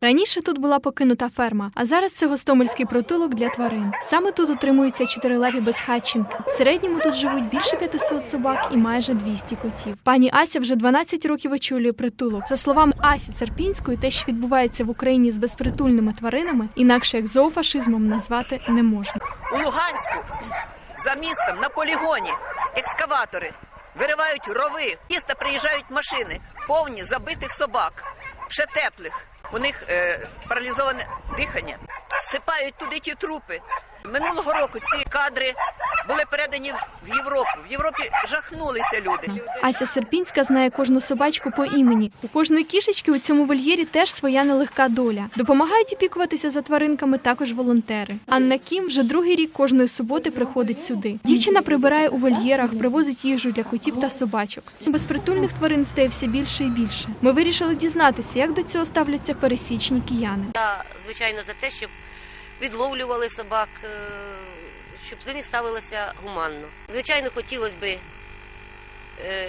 Раніше тут була покинута ферма, а зараз це гостомельський притулок для тварин. Саме тут утримуються чотирилапі безхатченки. В середньому тут живуть більше 500 собак і майже 200 котів. Пані Ася вже 12 років очолює притулок. За словами Асі Церпінської, те, що відбувається в Україні з безпритульними тваринами, інакше як зоофашизмом назвати не можна. У Луганську за містом на полігоні екскаватори виривають рови. Міста приїжджають машини, повні забитих собак, ще теплих. У них е, паралізоване дихання. Сипають туди ті трупи. Минулого року ці кадри були передані в Європу. В Європі жахнулися люди. Ася Серпінська знає кожну собачку по імені. У кожної кішечки у цьому вольєрі теж своя нелегка доля. Допомагають опікуватися за тваринками також волонтери. Анна Кім вже другий рік кожної суботи приходить сюди. Дівчина прибирає у вольєрах, привозить їжу для котів та собачок. Безпритульних тварин стає все більше і більше. Ми вирішили дізнатися, як до цього ставляться пересічні кияни. Я, звичайно, за те, щоб відловлювали собак, е, щоб до них ставилося гуманно. Звичайно, хотілося б,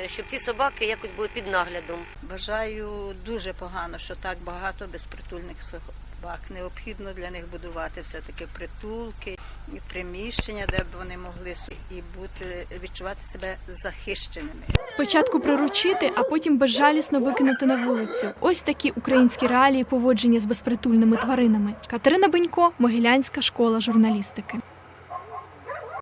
щоб ці собаки якось були під наглядом. Вважаю дуже погано, що так багато безпритульних собак. Необхідно для них будувати все-таки притулки і приміщення, де б вони могли і бути відчувати себе захищеними. Спочатку приручити, а потім безжалісно викинути на вулицю. Ось такі українські реалії поводження з безпритульними тваринами. Катерина Бенько, Могилянська школа журналістики.